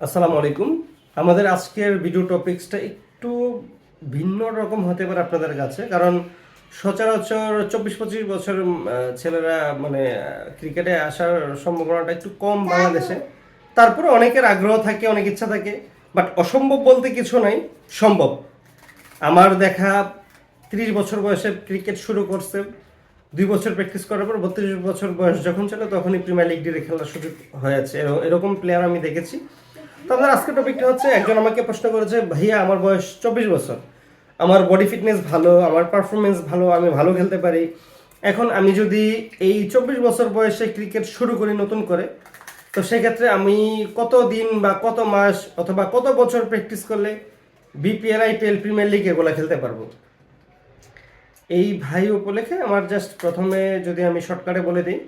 আসসালামু আলাইকুম। আমাদের আজকের ভিডিও টপিক্সটা একটু ভিন্ন রকম হতে পারে আপনাদের কাছে কারণ সচরাচর চব্বিশ পঁচিশ বছর ছেলেরা মানে ক্রিকেটে আসার সম্ভাবনাটা একটু কম বাংলাদেশে। তারপরে অনেকের আগ্রহ থাকে অনেক ইচ্ছা থাকে বাট অসম্ভব বলতে কিছু নাই সম্ভব। আমার দেখা তিরিশ বছর বয়সে ক্রিকেট শুরু করছে দুই বছর প্র্যাকটিস করার পর বত্রিশ বছর বয়স যখন ছিল তখনই প্রিমিয়ার লিগ ডিরে খেলার সুযোগ হয়েছে। এর- এরকম প্লেয়ার আমি দেখেছি। তো আমাদের আজকের টপিকটা হচ্ছে, একজন আমাকে প্রশ্ন করেছে, ভাইয়া, আমার বয়স চব্বিশ বছর। আমার বডি ফিটনেস ভালো, আমার পারফরমেন্স ভালো, আমি ভালো খেলতে পারি। এখন আমি যদি এই চব্বিশ বছর বয়সে ক্রিকেট শুরু করি নতুন করে, তো সেক্ষেত্রে আমি কত দিন বা কত মাস অথবা কত বছর প্র্যাকটিস করলে বিপিএল আইপিএল প্রিমিয়ার লিগ এগুলো খেলতে পারব? এই ভাই উপলক্ষে আমার জাস্ট প্রথমে যদি আমি শর্টকাটে বলে দিই,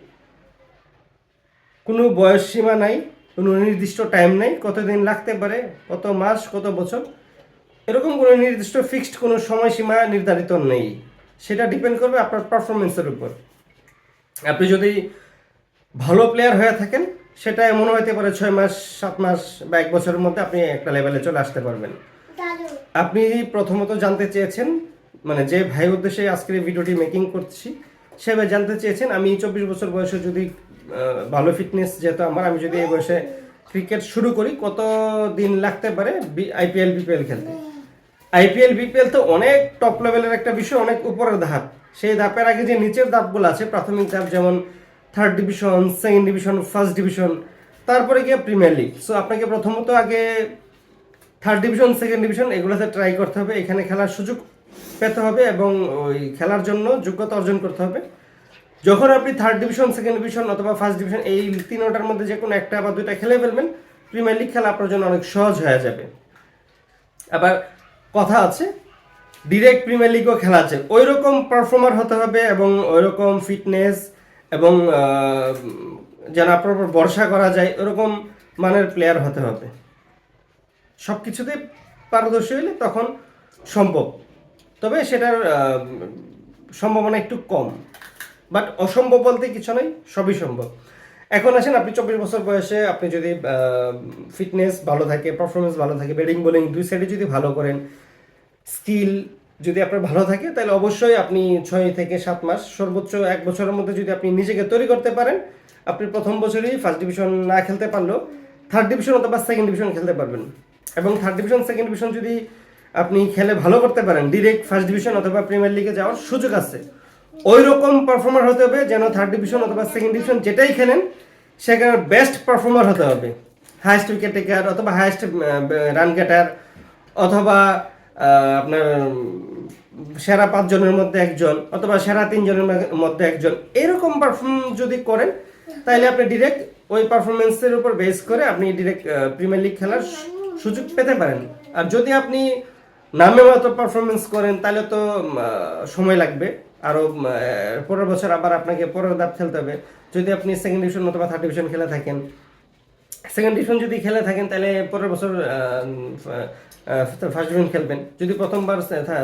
কোনো বয়স সীমা নাই। কোনো নির্দিষ্ট টাইম নেই কতদিন লাগতে পারে কত মাস কত বছর। এরকম কোনো নির্দিষ্ট ফিক্সড কোনো সময়সীমা নির্ধারিত নেই। সেটা ডিপেন্ড করবে আপনার পারফরমেন্সের উপর। আপনি যদি ভালো প্লেয়ার হয়ে থাকেন সেটা এমন হতে পারে ছয় মাস সাত মাস বা এক বছরের মধ্যে আপনি একটা লেভেলে চলে আসতে পারবেন। আপনি প্রথমত জানতে চেয়েছেন মানে যে ভাই উদ্দেশ্যে আজকের ভিডিওটি মেকিং করছি সে জানতে চেয়েছেন, আমি চব্বিশ বছর বয়সে যদি ভালো ফিটনেস যেহেতু আমার, আমি যদি এই বয়সে ক্রিকেট শুরু করি, কত দিন লাগতে পারে আইপিএল বিপিএল খেলতে? আইপিএল বিপিএল তো অনেক টপ লেভেলের একটা বিষয়, অনেক উপরের ধাপ। সেই ধাপের আগে যে নিচের ধাপগুলো আছে, প্রাথমিক ধাপ যেমন third division second division first division তারপরে গিয়ে প্রিমিয়ার লিগ সো আপনাকে প্রথমত আগে থার্ড ডিভিশন সেকেন্ড ডিভিশন এগুলোতে ট্রাই করতে হবে। এখানে খেলার সুযোগ পেতে হবে এবং ওই খেলার জন্য যোগ্যতা অর্জন করতে হবে। যখন আপনি থার্ড ডিভিশন সেকেন্ড ডিভিশন অথবা ফার্স্ট ডিভিশন এই তিনটার মধ্যে যে কোনো একটা বা দুইটা খেলে ফেলবেন প্রিমিয়ার লিগ খেলা আপনার জন্য অনেক সহজ হয়ে যাবে। আবার কথা আছে ডিরেক্ট প্রিমিয়ার লিগও খেলা আছে। ওই রকম পারফর্মার হতে হবে এবং ওই রকম ফিটনেস এবং যেন আপনার উপর ভরসা করা যায়, ওরকম মানের প্লেয়ার হতে হবে। সব কিছুতে পারদর্শী হলে তখন সম্ভব। তবে সেটার সম্ভাবনা একটু কম। বাট অসম্ভব বলতে কিছু নেই, সবই সম্ভব। এখন আসেন, আপনি চব্বিশ বছর বয়সে, আপনি যদি ফিটনেস ভালো থাকে পারফরমেন্স ভালো থাকে ব্যাটিং বোলিং দুই সাইডে যদি ভালো করেন স্কিল যদি আপনার ভালো থাকে, তাহলে অবশ্যই আপনি ছয় থেকে সাত মাস, সর্বোচ্চ এক বছরের মধ্যে যদি আপনি নিজেকে তৈরি করতে পারেন, আপনি প্রথম বছরই ফার্স্ট ডিভিশন না খেলতে পারলেও থার্ড ডিভিশন অথবা সেকেন্ড ডিভিশন খেলতে পারবেন। এবং থার্ড ডিভিশন সেকেন্ড ডিভিশন যদি আপনি খেলে ভালো করতে পারেন। ডিরেক্ট ফার্স্ট ডিভিশন অথবা প্রিমিয়ার লিগে যাওয়ার সুযোগ আছে। ওই রকম পারফর্মার হতে হবে যেন থার্ড ডিভিশন অথবা সেকেন্ড ডিভিশন যেটাই খেলেন সেখানে বেস্ট পারফর্মার হতে হবে। হাইয়েস্ট উইকেট টেকার অথবা হাইয়েস্ট রান গেটার অথবা আপনার সেরা পাঁচজনের মধ্যে একজন অথবা সেরা তিনজনের মধ্যে একজন এরকম পারফর্ম যদি করেন তাহলে আপনি ডিরেক্ট ওই পারফরমেন্সের উপর বেস করে আপনি ডিরেক্ট প্রিমিয়ার লিগ খেলার সুযোগ পেতে পারেন। আর যদি আপনি নামে মতো পারফরমেন্স করেন তাহলে তো সময় লাগবে। আরও পরের বছর আবার আপনাকে পরের ধাপ খেলতে হবে। যদি আপনি সেকেন্ড ডিভিশন অথবা থার্ড ডিভিশন খেলে থাকেন সেকেন্ড ডিভিশন যদি খেলে থাকেন তাহলে পরের বছর ফার্স্ট ডিভিশন খেলবেন। যদি প্রথমবার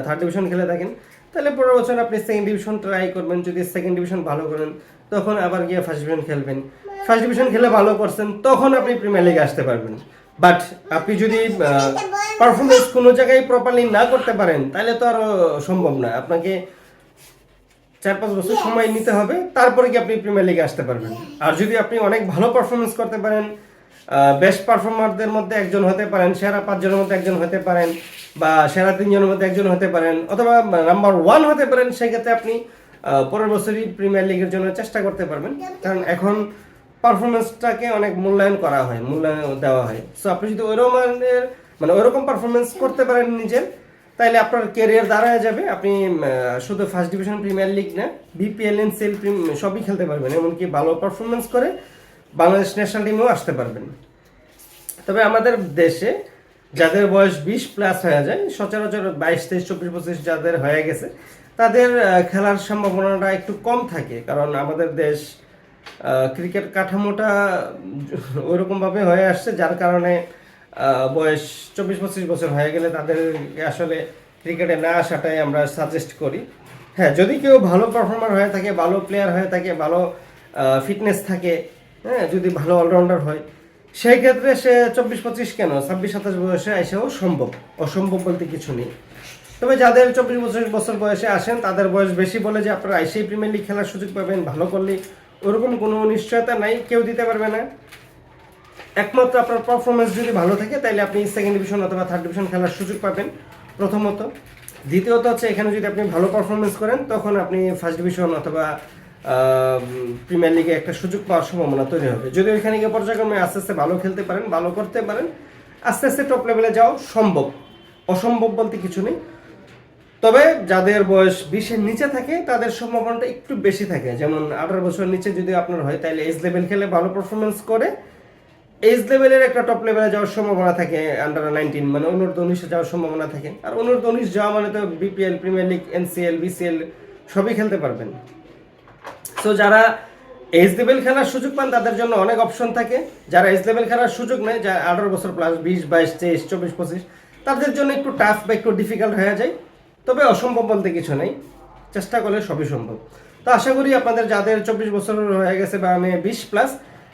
থার্ড ডিভিশন খেলে থাকেন তাহলে পরের বছর আপনি সেকেন্ড ডিভিশন ট্রাই করবেন। যদি সেকেন্ড ডিভিশন ভালো করেন তখন আবার গিয়ে ফার্স্ট ডিভিশন খেলবেন। ফার্স্ট ডিভিশন খেলে ভালো করছেন তখন আপনি প্রিমিয়ার লিগে আসতে পারবেন। বাট আপনি যদি পারফরমেন্স কোনো জায়গায় প্রপারলি না করতে পারেন তাহলে তো আরও সম্ভব না। আপনাকে চার পাঁচ বছর সময় নিতে হবে তারপরে কি আপনি প্রিমিয়ার লিগে আসতে পারবেন। আর যদি আপনি অনেক ভালো পারফরমেন্স করতে পারেন বেস্ট পারফর্মারদের মধ্যে একজন হতে পারেন সেরা পাঁচজনের মধ্যে একজন হতে পারেন বা সেরা তিনজনের মধ্যে একজন হতে পারেন অথবা নাম্বার ওয়ান হতে পারেন সেক্ষেত্রে আপনি পরের বছরই প্রিমিয়ার লিগের জন্য চেষ্টা করতে পারবেন। কারণ এখন পারফরমেন্সটাকে অনেক মূল্যায়ন করা হয়, মূল্যায়ন দেওয়া হয়। সো আপনি যদি ওইরকম মানে ওইরকম পারফরমেন্স করতে পারেন নিজের, তাইলে আপনার কেরিয়ার দাঁড়ায় যাবে। আপনি শুধু ফার্স্ট ডিভিশন প্রিমিয়ার লিগ না বিপিএল এন সেল সবই খেলতে পারবেন, এমনকি ভালো পারফরমেন্স করে বাংলাদেশ ন্যাশনাল টিমেও আসতে পারবেন। তবে আমাদের দেশে যাদের বয়স বিশ প্লাস হয়ে যায়, সচরাচর বাইশ তেইশ, চব্বিশ, পঁচিশ যাদের হয়ে গেছে, তাদের খেলার সম্ভাবনাটা একটু কম থাকে। কারণ আমাদের দেশ ক্রিকেট কাঠামোটা ওইরকমভাবে হয়ে আসছে, যার কারণে বয়স চব্বিশ পঁচিশ বছর হয়ে গেলে তাদের আসলে ক্রিকেটে না আসাটাই আমরা সাজেস্ট করি। হ্যাঁ যদি কেউ ভালো পারফর্মার হয়ে থাকে, ভালো প্লেয়ার হয়ে থাকে, ভালো ফিটনেস থাকে হ্যাঁ যদি ভালো অলরাউন্ডার হয়, সেই ক্ষেত্রে সে চব্বিশ পঁচিশ কেন, ছাব্বিশ সাতাশ বয়সে এসেও সম্ভব, অসম্ভব বলতে কিছু নেই। তবে যাদের চব্বিশ পঁচিশ বছর বয়সে আসেন, তাদের বয়স বেশি বলে যে আপনারা আইসিআই প্রিমিয়ার লিগ খেলার সুযোগ পাবেন, ভালো করলে ওরকম কোনো নিশ্চয়তা নাই, কেউ দিতে পারবে না। একমাত্র আপনার পারফরমেন্স যদি ভালো থাকে তাহলে আপনি সেকেন্ড ডিভিশন অথবা থার্ড ডিভিশন খেলার সুযোগ পাবেন, প্রথমত। দ্বিতীয়ত হচ্ছে, এখানে যদি আপনি ভালো পারফরমেন্স করেন, তখন আপনি ফার্স্ট ডিভিশন অথবা প্রিমিয়ার লিগে একটা সুযোগ পাওয়ার সম্ভাবনা তৈরি হবে। যদি ওইখানে গিয়ে পর্যায়ক্রমে আস্তে আস্তে ভালো খেলতে পারেন, ভালো করতে পারেন, আস্তে আস্তে টপ লেভেলে যাওয়া সম্ভব। অসম্ভব বলতে কিছু নেই। তবে যাদের বয়স বিশের নিচে থাকে, তাদের সম্ভাবনাটা একটু বেশি থাকে। যেমন আঠারো বছর নিচে যদি আপনার হয়, তাহলে এজ লেভেল খেলে ভালো পারফরমেন্স করে। এজ লেভেলের একটা টপ লেভেলে যাওয়ার সম্ভাবনা থাকে আন্ডার নাইনটিন মানে অনূর্ধ্ব উনিশে যাওয়ার সম্ভাবনা থাকে। আর অনূর্ধ্ব উনিশ যাওয়া মানে তো BPL premier league NCL BCL সবই খেলতে পারবেন। সো যারা এজ লেভেল খেলার সুযোগ পান, তাদের জন্য অনেক অপশন থাকে। যারা এজ লেভেল খেলার সুযোগ নেয় যা আঠারো বছর প্লাস বিশ, বাইশ, তেইশ, চব্বিশ, পঁচিশ, তাদের জন্য একটু টাফ বা একটু ডিফিকাল্ট হয়ে যায়। তবে অসম্ভব বলতে কিছু নেই। চেষ্টা করলে সবই সম্ভব। তো আশা করি আপনাদের যাদের চব্বিশ বছর হয়ে গেছে বা আমি বিশ প্লাস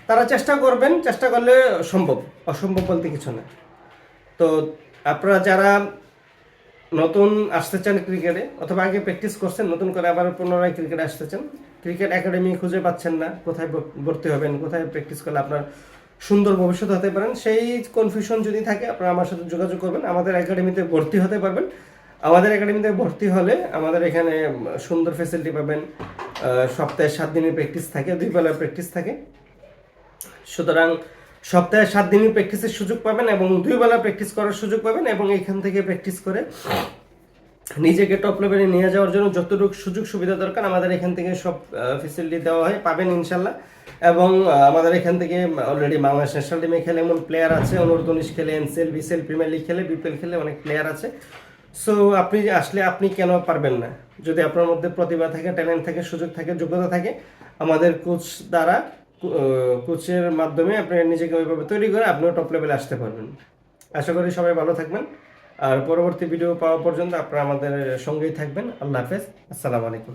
তারা চেষ্টা করবেন, চেষ্টা করলে সম্ভব, অসম্ভব বলতে কিছু না। তো আপনারা যারা নতুন আসতে চান ক্রিকেটে অথবা আগে প্র্যাকটিস করছেন, নতুন করে আবার পুনরায় ক্রিকেটে আসতে চান, ক্রিকেট একাডেমি খুঁজে পাচ্ছেন না, কোথায় ভর্তি হবেন, কোথায় প্র্যাকটিস করলে আপনার সুন্দর ভবিষ্যৎ হতে পারেন, সেই কনফিউশন যদি থাকে, আপনারা আমার সাথে যোগাযোগ করবেন, আমাদের একাডেমিতে ভর্তি হতে পারবেন। আমাদের একাডেমিতে ভর্তি হলে আমাদের এখানে সুন্দর ফেসিলিটি পাবেন সপ্তাহে সাত দিনের প্র্যাকটিস থাকে, দুই বেলার প্র্যাকটিস থাকে। সুতরাং সপ্তাহে সাত দিনই প্র্যাকটিসের সুযোগ পাবেন এবং দুই বেলা প্র্যাকটিস করার সুযোগ পাবেন এবং এখান থেকে প্র্যাকটিস করে নিজেকে টপ লেভেলে নিয়ে যাওয়ার জন্য যতটুকু সুযোগ সুবিধা দরকার আমাদের এখান থেকে সব ফেসিলিটি দেওয়া হয়, পাবেন ইনশাল্লাহ এবং আমাদের এখান থেকে অলরেডি বাংলাদেশ ন্যাশনাল টিমে খেলে এমন প্লেয়ার আছে অনূর্ধ্ব উনিশ খেলে এনসিএল বিসিএল প্রিমিয়ার লিগ খেলে বিপিএল খেলে অনেক প্লেয়ার আছে। সো আপনি আসলে আপনি কেন পারবেন না? যদি আপনার মধ্যে প্রতিভা থাকে, ট্যালেন্ট থাকে, সুযোগ থাকে, যোগ্যতা থাকে, আমাদের কোচ দ্বারা কোচের মাধ্যমে আপনি নিজেকে ওইভাবে তৈরি করে আপনিও টপ লেভেলে আসতে পারবেন। আশা করি সবাই ভালো থাকবেন। আর পরবর্তী ভিডিও পাওয়া পর্যন্ত আপনারা আমাদের সঙ্গেই থাকবেন। আল্লাহ হাফেজ। আসসালামু আলাইকুম।